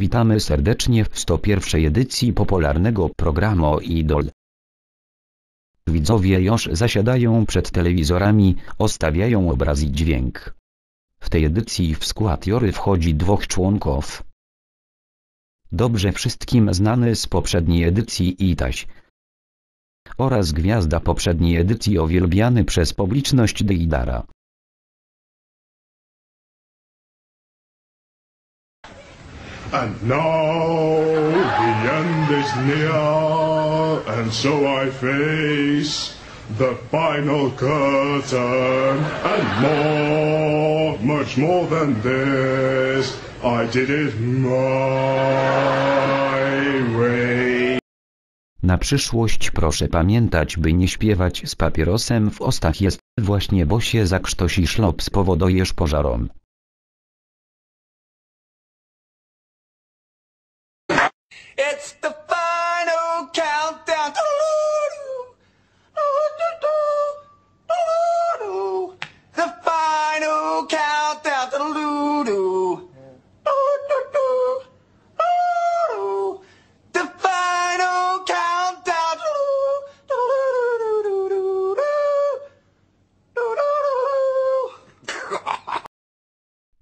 Witamy serdecznie w 101 edycji popularnego programu Idol. Widzowie już zasiadają przed telewizorami, ostawiają obraz i dźwięk. W tej edycji w skład Jory wchodzi dwóch członków. Dobrze wszystkim znany z poprzedniej edycji Itaś oraz gwiazda poprzedniej edycji uwielbiany przez publiczność Deidara. And now the end is near, and so I face the final curtain, and more, much more than this, I did it my way. Na przyszłość proszę pamiętać by nie śpiewać z papierosem w ostach jest właśnie bo się zakrztosi szlop spowodujesz pożarom. It's the final countdown. The final countdown. The final countdown.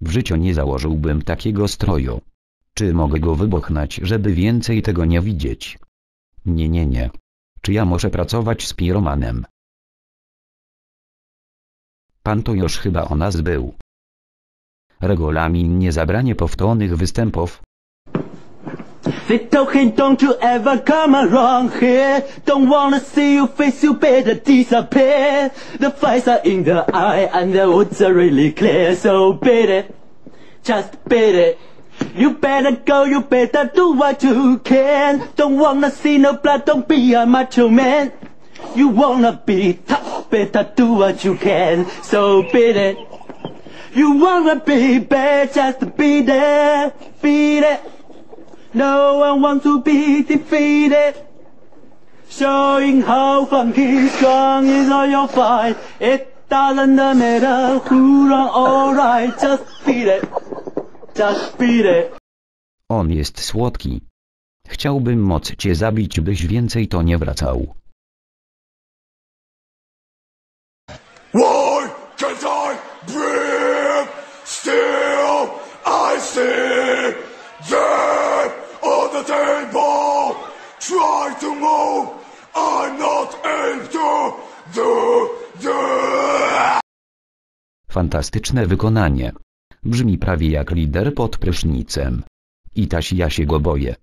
W życiu nie założyłbym takiego stroju. Czy mogę go wybuchnąć, żeby więcej tego nie widzieć? Nie, nie, nie. Czy ja muszę pracować z piromanem? Pan to już chyba o nas był. Regulamin nie zabranie powtórnych występów. Kid, don't you ever come around here. Don't wanna see your face, you better disappear. The flies are in the eye and the woods are really clear. So beat it, just beat it. You better go, you better do what you can. Don't wanna see no blood, don't be a macho man. You wanna be tough, better do what you can. So beat it. You wanna be bad, just beat it, beat it. No one wants to be defeated. Showing how funky strong is all your fight. It doesn't matter who wrong or right. Just beat it. On jest słodki. Chciałbym moc cię zabić, byś więcej to nie wracał. Why can't I breathe? Still, I see death on the table. Try to move. I'm not able to do, do. Fantastyczne wykonanie. Brzmi prawie jak lider pod prysznicem. I taś ja się go boję.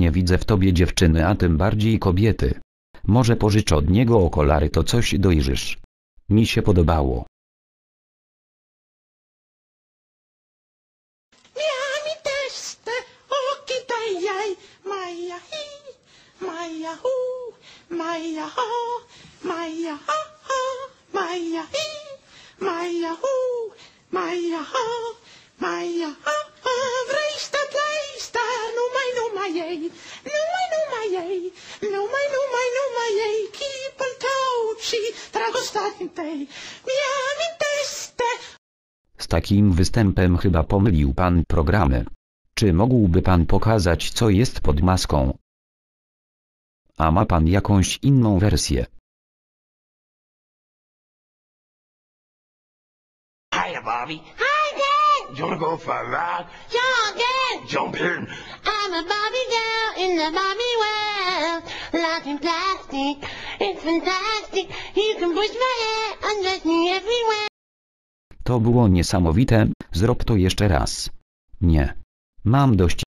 Nie widzę w tobie dziewczyny, a tym bardziej kobiety. Może pożycz od niego okulary, to coś dojrzysz. Mi się podobało. Maya hu, Maya ha, ha Maya hi, Maya hu, Maya ha, Maya ha trago stati tei, Miami testa, Z takim występem chyba pomylił pan programy. Czy mógłby pan pokazać co jest pod maską? A ma pan jakąś inną wersję? Hiya, Bobby. Hi, Dad! You wanna go for a ride? Sure, Dad! Jump in. I'm a Barbie girl in the Barbie fantastic. You can push my hair, undress me everywhere. To było niesamowite, zrób to jeszcze raz. Nie. Mam dość.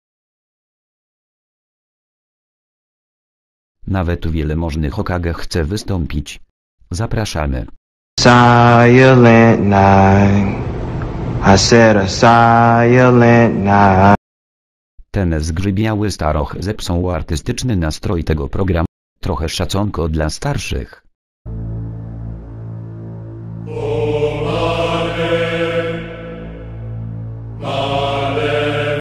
Nawet wielemożny Hokage chce wystąpić. Zapraszamy. Silent night. I said a silent night. Ten zgrzybiały staroch zepsuł artystyczny nastrój tego programu. Trochę szacunku dla starszych.